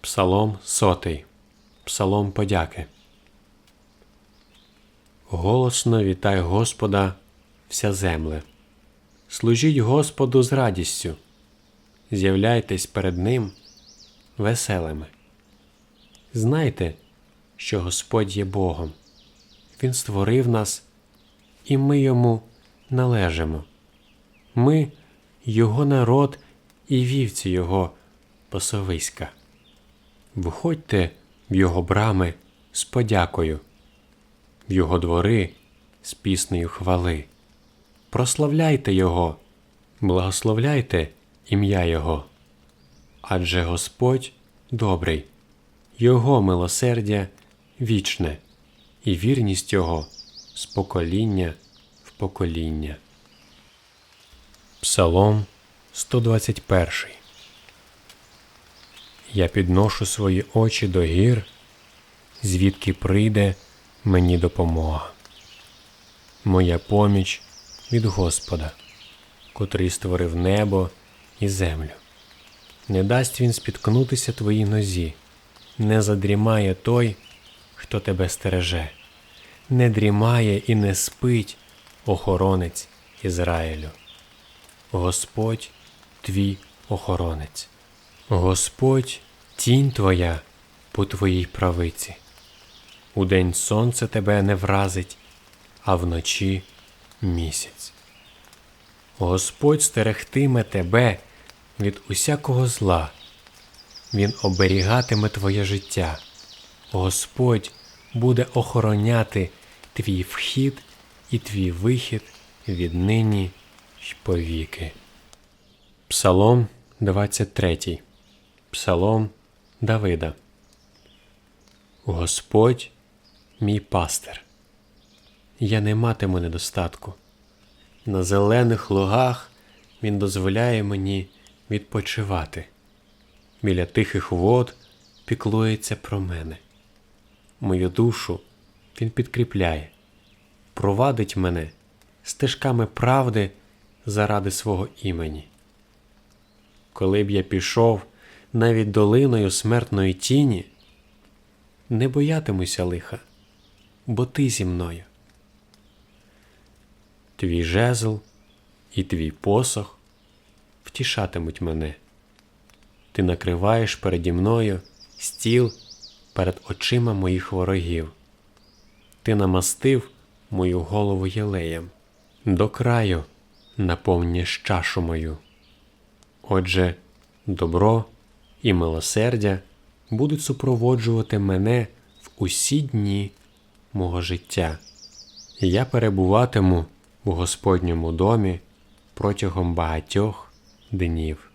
Псалом сотий. Псалом подяки. Голосно вітай Господа вся земле. Служіть Господу з радістю. З'являйтесь перед Ним веселими. Знайте, що Господь є Богом. Він створив нас, і ми йому належимо. Ми Його народ і вівці Його пасовиська. Виходьте в Його брами з подякою, в Його двори з піснею хвали. Прославляйте Його, благословляйте ім'я Його. Адже Господь добрий, Його милосердя вічне, і вірність Його з покоління в покоління. Псалом 121 Я підношу свої очі до гір, звідки прийде мені допомога. Моя поміч від Господа, котрий створив небо і землю. Не дасть він спіткнутися твоїй нозі, не задрімає той, хто тебе стереже, не дрімає і не спить охоронець Ізраїлю. Господь твій охоронець. Господь тінь твоя по твоїй правиці. Удень сонце тебе не вразить, а вночі місяць. Господь стерегтиме тебе від усякого зла, Він оберігатиме твоє життя. Господь буде охороняти твій вхід і твій вихід віднині й повіки. Псалом 23. Псалом Давида. Господь мій пастир. Я не матиму недостатку. На зелених лугах Він дозволяє мені відпочивати. Біля тихих вод піклується про мене. Мою душу Він підкріпляє, провадить мене стежками правди заради свого імені. Коли б я пішов навіть долиною смертної тіні, не боятимуся лиха, бо ти зі мною. Твій жезл і твій посох втішатимуть мене. Ти накриваєш переді мною стіл перед очима моїх ворогів. Ти намастив мою голову єлеєм, до краю наповнюєш чашу мою. Отже, добро і милосердя будуть супроводжувати мене в усі дні мого життя. І я перебуватиму у Господньому домі протягом багатьох днів.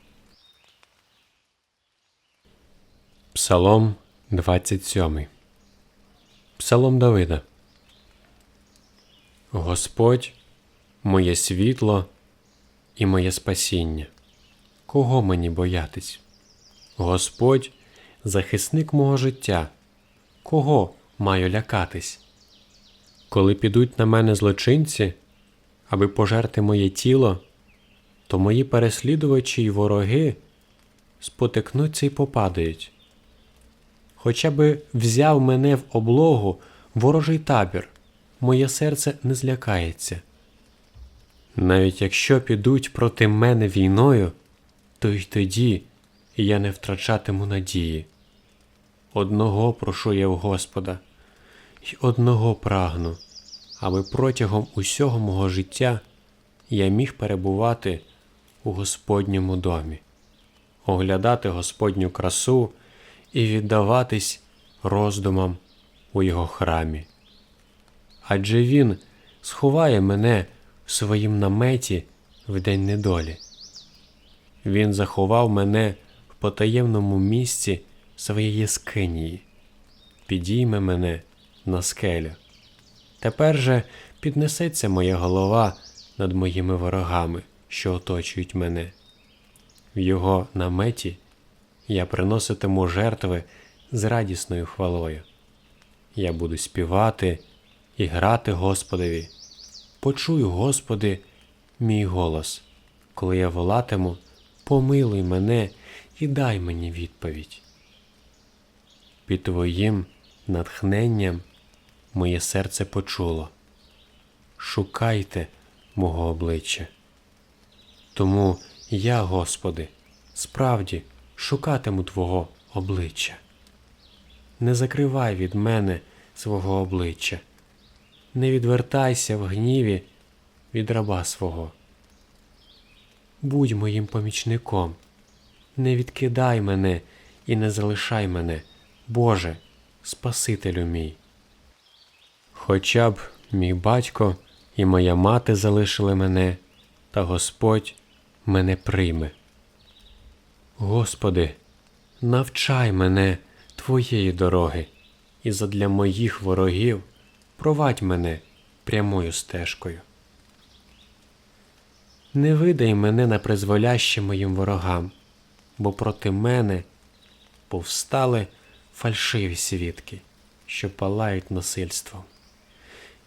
Псалом 27 Псалом Давида Господь моє світло і моє спасіння. Кого мені боятись? Господь захисник мого життя. Кого маю лякатись? Коли підуть на мене злочинці, аби пожерти моє тіло, то мої переслідувачі й вороги спотикнуться й попадають. Хоча би взяв мене в облогу ворожий табір, моє серце не злякається. Навіть якщо підуть проти мене війною, то й тоді я не втрачатиму надії. Одного прошу я в Господа, й одного прагну, аби протягом усього мого життя я міг перебувати у Господньому домі, оглядати Господню красу і віддаватись роздумам у Його храмі. Адже Він сховає мене в своїм наметі в день недолі. Він заховав мене потаємному місці своєї скинії, підійме мене на скелю. Тепер же піднесеться моя голова над моїми ворогами, що оточують мене. В його наметі я приноситиму жертви з радісною хвалою. Я буду співати і грати Господові. Почуй, Господи, мій голос, коли я волатиму, помилуй мене і дай мені відповідь. під Твоїм натхненням моє серце почуло. Шукайте мого обличчя. Тому я, Господи, справді шукатиму Твого обличчя. Не закривай від мене свого обличчя, не відвертайся в гніві від раба свого. Будь моїм помічником, не відкидай мене і не залишай мене, Боже, Спасителю мій. Хоча б мій батько і моя мати залишили мене, та Господь мене прийме. Господи, навчай мене Твоєї дороги, і задля моїх ворогів провадь мене прямою стежкою. Не видай мене на призволяще моїм ворогам, бо проти мене повстали фальшиві свідки, що палають насильством.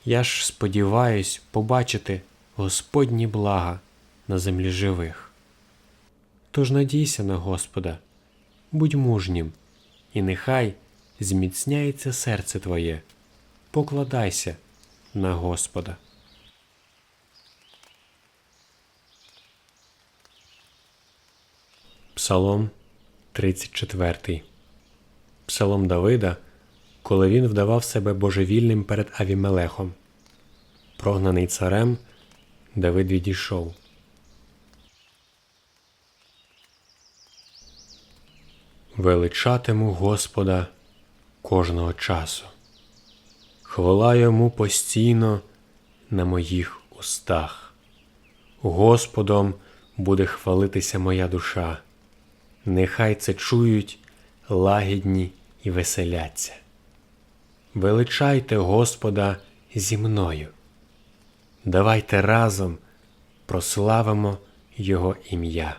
Я ж сподіваюсь побачити Господні блага на землі живих. Тож надійся на Господа, будь мужнім, і нехай зміцняється серце твоє, покладайся на Господа. Псалом 34 Псалом Давида, коли він вдавав себе божевільним перед Авімелехом. Прогнаний царем, Давид відійшов. Величатиму Господа кожного часу. Хвала йому постійно на моїх устах. Господом буде хвалитися моя душа. Нехай це чують лагідні і веселяться. Величайте Господа зі мною. Давайте разом прославимо Його ім'я.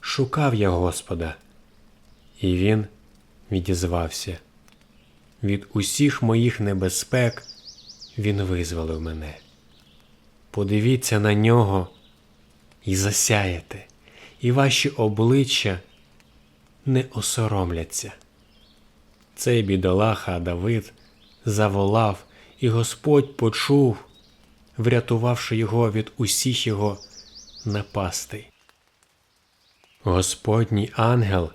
Шукав я Господа, і Він відізвався. Від усіх моїх небезпек Він визволив мене. Подивіться на нього і засяєте, і ваші обличчя не осоромляться. Цей бідолаха Давид заволав, і Господь почув, врятувавши його від усіх його напастей. Господній ангел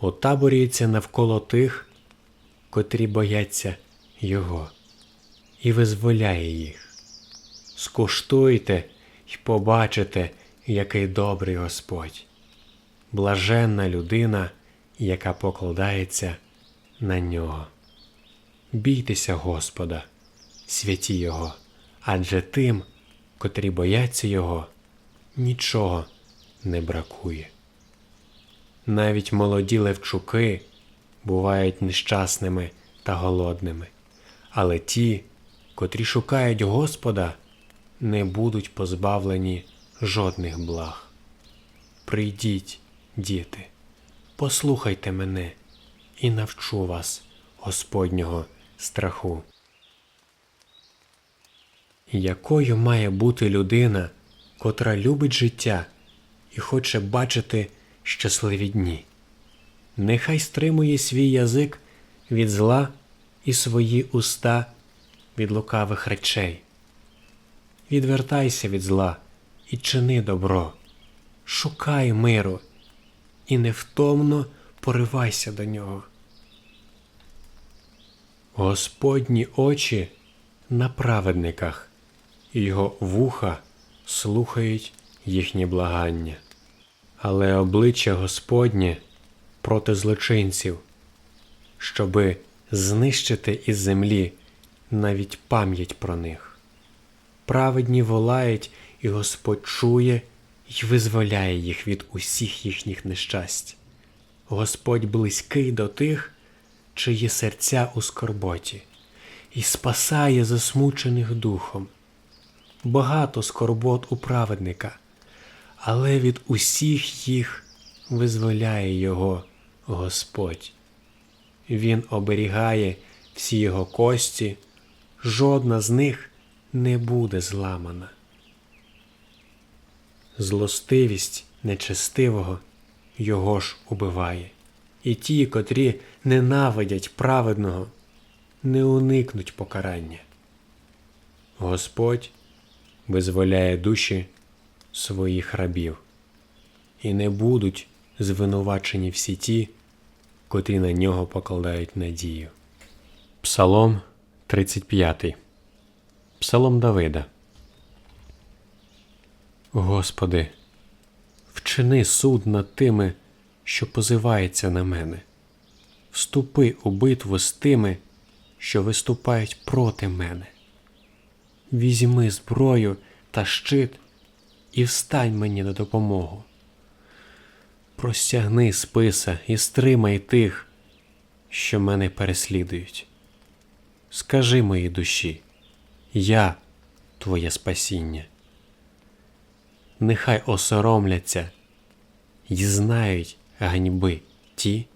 отаборюється навколо тих, котрі бояться Його, і визволяє їх. Скуштуйте й побачите, який добрий Господь, блаженна людина, яка покладається на нього. Бійтеся Господа, святі Його, адже тим, котрі бояться Його, нічого не бракує. Навіть молоді левчуки бувають нещасними та голодними, але ті, котрі шукають Господа, не будуть позбавлені жодних благ. Прийдіть, діти, послухайте мене і навчу вас Господнього страху. Якою має бути людина, котра любить життя і хоче бачити щасливі дні? Нехай стримує свій язик від зла і свої уста від лукавих речей. Відвертайся від зла і чини добро, шукай миру і невтомно поривайся до нього. Господні очі на праведниках, і його вуха слухають їхні благання, але обличчя Господнє проти злочинців, щоби знищити із землі навіть пам'ять про них. Праведні волають, і Господь чує й визволяє їх від усіх їхніх нещасть. Господь близький до тих, чиї серця у скорботі, і спасає засмучених духом. Багато скорбот у праведника, але від усіх їх визволяє його Господь. Він оберігає всі його кості, жодна з них не буде зламана. Злостивість нечестивого його ж убиває, і ті, котрі ненавидять праведного, не уникнуть покарання. Господь визволяє душі своїх рабів, і не будуть звинувачені всі ті, котрі на нього покладають надію. Псалом 35. Псалом Давида. Господи, вчини суд над тими, що позиваються на мене. Вступи у битву з тими, що виступають проти мене. Візьми зброю та щит і встань мені на допомогу. Простягни списа і стримай тих, що мене переслідують. Скажи моїй душі, я твоє спасіння. Нехай осоромляться й знають ганьби ті,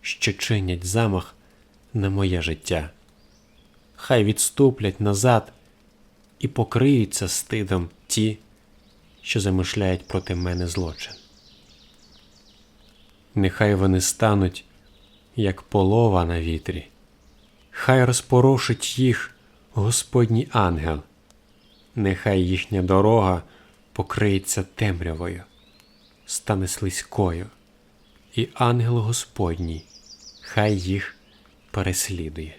що чинять замах на моє життя. Хай відступлять назад і покриються стидом ті, що замишляють проти мене злочин. Нехай вони стануть, як полова на вітрі, хай розпорошить їх Господній ангел, нехай їхня дорога покриється темрявою, стане слизькою, і ангел Господній хай їх переслідує.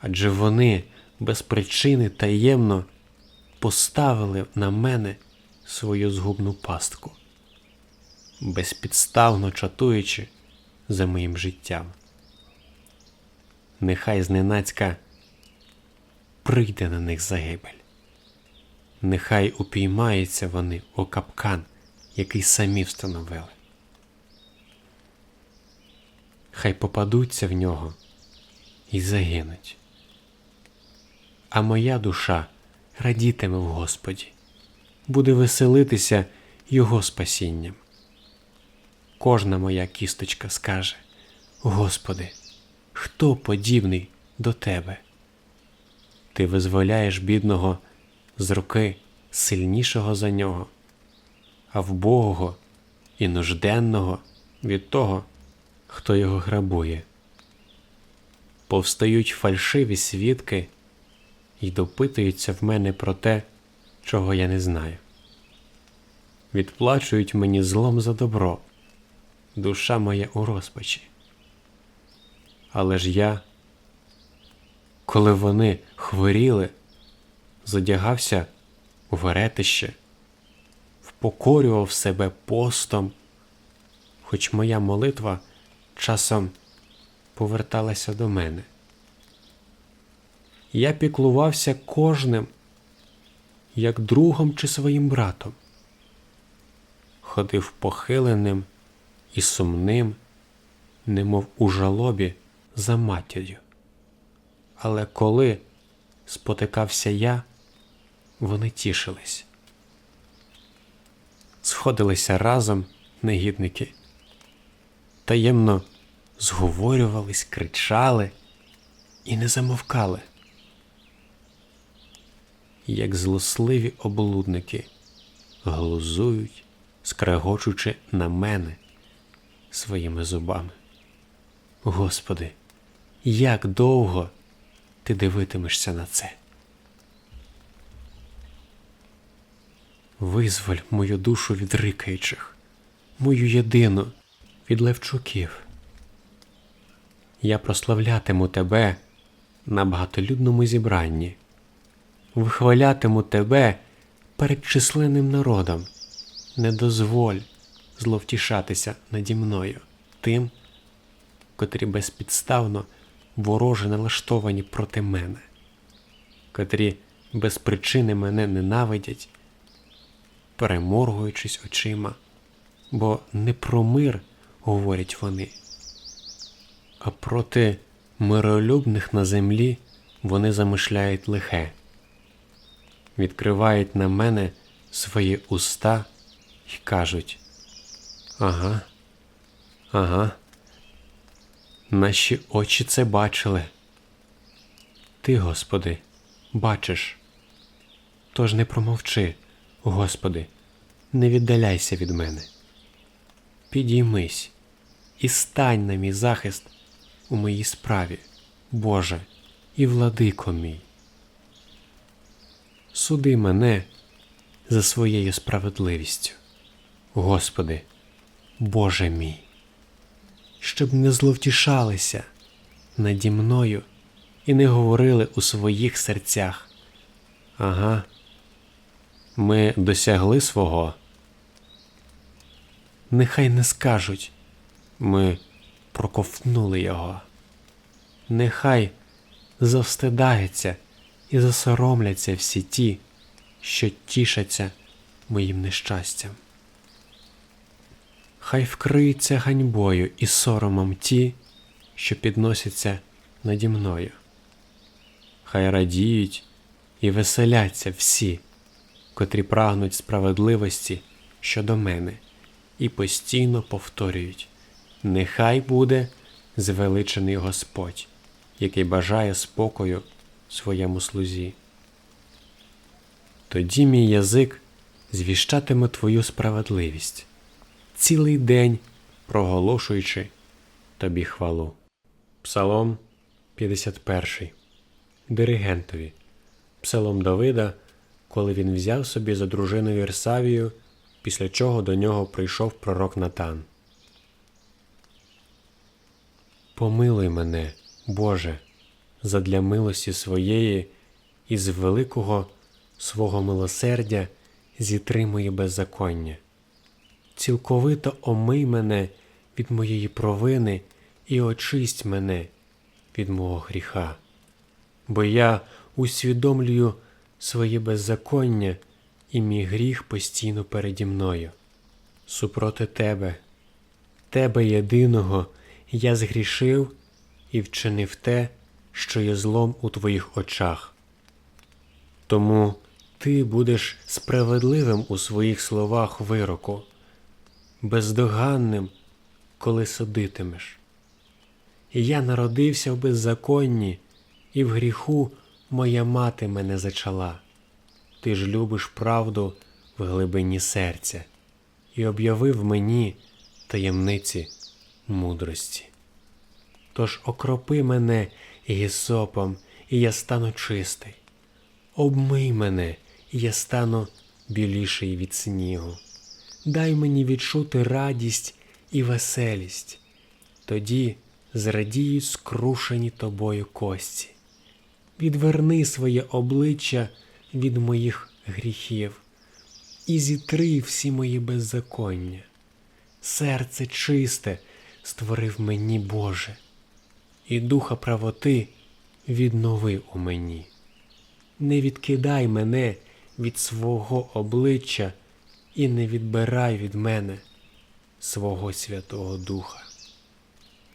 Адже вони без причини таємно поставили на мене свою згубну пастку, безпідставно чатуючи за моїм життям. Нехай зненацька прийде на них загибель. Нехай упіймаються вони у капкан, який самі встановили. Хай попадуться в нього і загинуть. А моя душа радітиме в Господі, буде веселитися Його спасінням. Кожна моя кісточка скаже: Господи, хто подібний до Тебе? Ти визволяєш бідного з руки сильнішого за нього, а вбогого і нужденного від того, хто його грабує. Повстають фальшиві свідки і допитуються в мене про те, чого я не знаю. Відплачують мені злом за добро, душа моя у розпачі. Але ж я, коли вони хворіли, задягався у веретище, впокорював себе постом, хоч моя молитва часом поверталася до мене. Я піклувався кожним, як другом чи своїм братом, ходив похиленим і сумним, немов у жалобі за матір'ю. Але коли спотикався я, вони тішились, сходилися разом негідники, таємно зговорювались, кричали і не замовкали, як злосливі облудники глузують, скрегочучи на мене своїми зубами. Господи, як довго ти дивитимешся на це? Визволь мою душу від рикаючих, мою єдину від левчуків. Я прославлятиму тебе на багатолюдному зібранні, вихвалятиму тебе перед численним народом. Не дозволь зловтішатися наді мною тим, котрі безпідставно вороже налаштовані проти мене, котрі без причини мене ненавидять, переморгуючись очима, бо не про мир говорять вони, а проти миролюбних на землі вони замишляють лихе, відкривають на мене свої уста і кажуть Ага, ага. Наші очі це бачили. Ти, Господи, бачиш. Тож не промовчи, Господи, не віддаляйся від мене. Підіймись і стань на мій захист у моїй справі, Боже, і владико мій. Суди мене за своєю справедливістю, Господи, Боже мій, щоб не зловтішалися наді мною і не говорили у своїх серцях. Ага, ми досягли свого. Нехай не скажуть, ми проковтнули його. Нехай завстидаються і засоромляться всі ті, що тішаться моїм нещастям. Хай вкриються ганьбою і соромом ті, що підносяться наді мною. Хай радіють і веселяться всі, котрі прагнуть справедливості щодо мене, і постійно повторюють: Нехай буде звеличений Господь, який бажає спокою своєму слузі. Тоді мій язик звіщатиме твою справедливість, цілий день проголошуючи тобі хвалу. Псалом 51. Диригентові. Псалом Давида, коли він взяв собі за дружину Вірсавію, після чого до нього прийшов пророк Натан. Помилуй мене, Боже, задля милості своєї і з великого свого милосердя зітри мої беззаконня. Цілковито омий мене від моєї провини і очисть мене від мого гріха, бо я усвідомлюю своє беззаконня і мій гріх постійно переді мною. Супроти тебе, тебе єдиного, я згрішив і вчинив те, що є злом у твоїх очах. Тому ти будеш справедливим у своїх словах вироку, бездоганним, коли судитимеш. І я народився в беззаконні, і в гріху моя мати мене зачала. Ти ж любиш правду в глибині серця і об'явив мені таємниці мудрості. Тож окропи мене гісопом, і я стану чистий. Обмий мене, і я стану біліший від снігу. Дай мені відчути радість і веселість, тоді зрадіють скрушені тобою кості. Відверни своє обличчя від моїх гріхів і зітри всі мої беззаконня. Серце чисте створив мені Боже, і духа правоти віднови у мені. Не відкидай мене від свого обличчя і не відбирай від мене свого Святого Духа.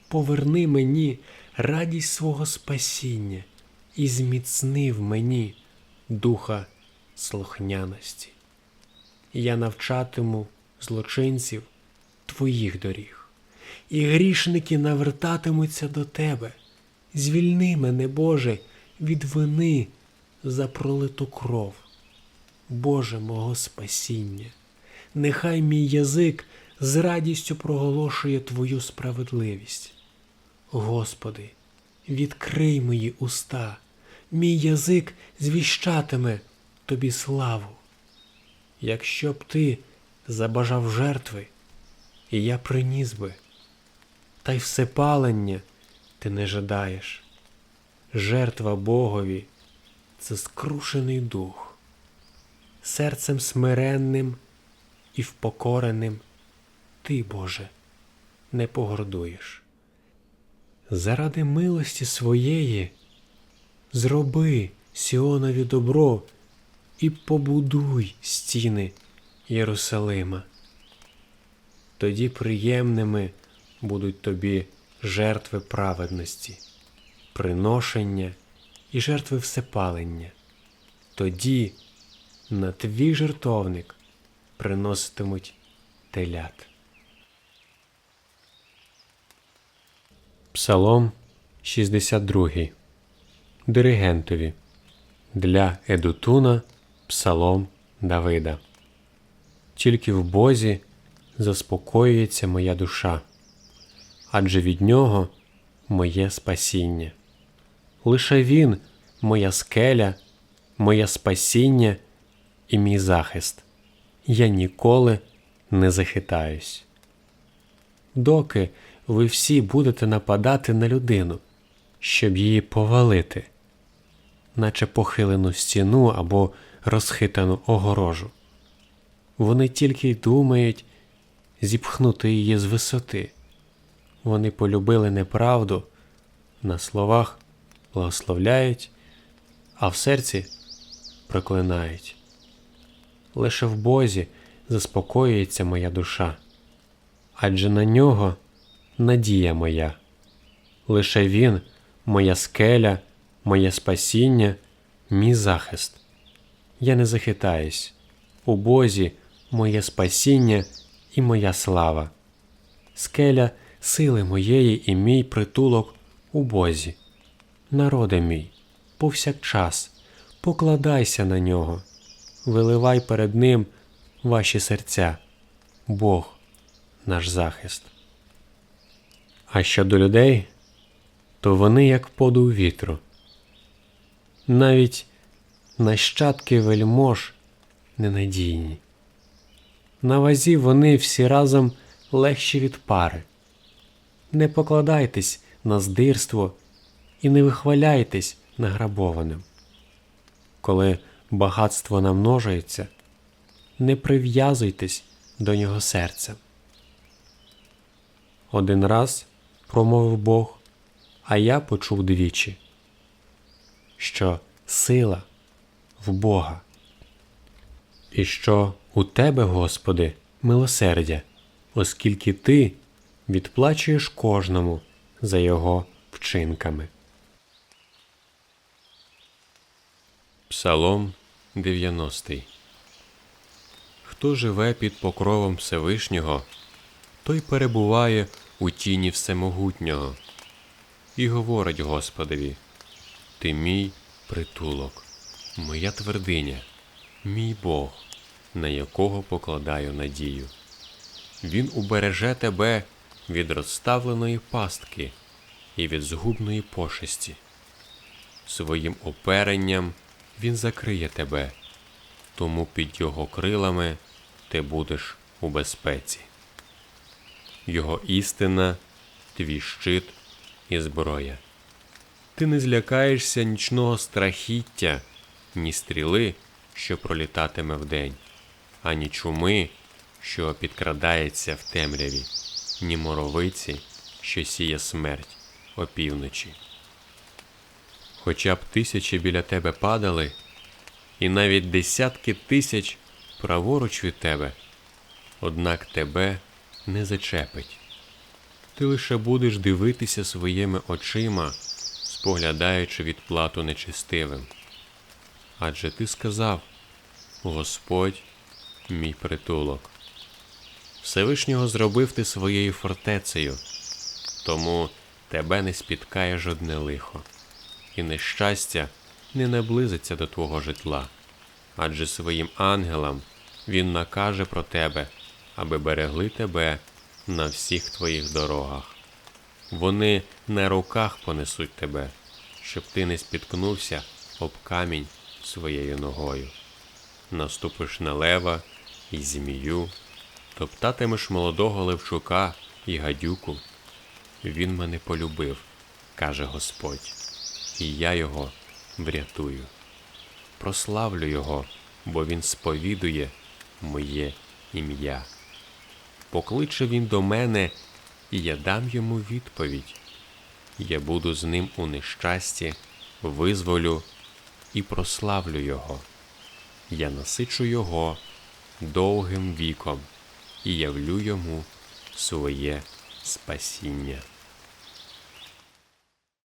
Поверни мені радість свого спасіння і зміцни в мені духа слухняності. Я навчатиму злочинців твоїх доріг, і грішники навертатимуться до тебе. Звільни мене, Боже, від вини за пролиту кров. Боже мого спасіння, нехай мій язик з радістю проголошує Твою справедливість. Господи, відкрий мої уста, мій язик звіщатиме Тобі славу. Якщо б ти забажав жертви, і я приніс би, та й всепалення ти не жадаєш. Жертва Богові це скрушений дух, серцем смиренним і впокореним ти, Боже, не погордуєш. Заради милості своєї зроби Сіонові добро і побудуй стіни Єрусалима. Тоді приємними будуть тобі жертви праведності, приношення і жертви всепалення. Тоді на твій жертовник приноситимуть телят. Псалом 62. Диригентові. Для Едутуна Псалом Давида. Тільки в Бозі заспокоюється моя душа. адже від нього моє спасіння. Лише Він моя скеля, моє спасіння і мій захист. Я ніколи не захитаюсь. Доки ви всі будете нападати на людину, щоб її повалити, наче похилену стіну або розхитану огорожу. Вони тільки й думають зіпхнути її з висоти. Вони полюбили неправду, на словах благословляють, а в серці проклинають. Лише в Бозі заспокоюється моя душа, адже на нього надія моя. Лише Він, моя скеля, моє спасіння, мій захист. Я не захитаюсь. У Бозі моє спасіння і моя слава. Скеля сили моєї і мій притулок у Бозі. Народе мій, повсякчас, покладайся на нього, виливай перед Ним ваші серця, Бог наш захист. А щодо людей, то вони як подув вітру. Навіть нащадки вельмож ненадійні. На вазі вони всі разом легші від пари. Не покладайтесь на здирство і не вихваляйтесь награбованим. Коли багатство намножується, не прив'язуйтесь до нього серцем. Один раз промовив Бог, а я почув двічі, що сила в Бога, і що у Тебе, Господи, милосердя, оскільки Ти відплачуєш кожному за його вчинками. Псалом 90 Хто живе під покровом Всевишнього, той перебуває у тіні Всемогутнього. І говорить Господові: Ти мій притулок, моя твердиня, мій Бог, на якого покладаю надію. Він убереже тебе від розставленої пастки і від згубної пошесті. Своїм оперенням він закриє тебе, тому під його крилами ти будеш у безпеці. Його істина, твій щит і зброя. Ти не злякаєшся нічного страхіття, ні стріли, що пролітатиме вдень, ані чуми, що підкрадається в темряві, ні моровиці, що сіє смерть опівночі. Хоча б тисячі біля тебе падали, і навіть десятки тисяч праворуч від тебе, однак тебе не зачепить. Ти лише будеш дивитися своїми очима, споглядаючи відплату нечистивим. Адже ти сказав Господь, мій притулок. Всевишнього зробив ти своєю фортецею, тому тебе не спіткає жодне лихо, і нещастя не наблизиться до твого житла, адже своїм ангелам він накаже про тебе, аби берегли тебе на всіх твоїх дорогах. Вони на руках понесуть тебе, щоб ти не спіткнувся об камінь своєю ногою. Наступиш на лева і змію, топтатимеш молодого левчука і гадюку. Він мене полюбив, каже Господь, і я його врятую. Прославлю його, бо він сповідує моє ім'я. Покличе він до мене, і я дам йому відповідь. Я буду з ним у нещасті, визволю і прославлю його. Я насичу його довгим віком і явлю йому своє спасіння.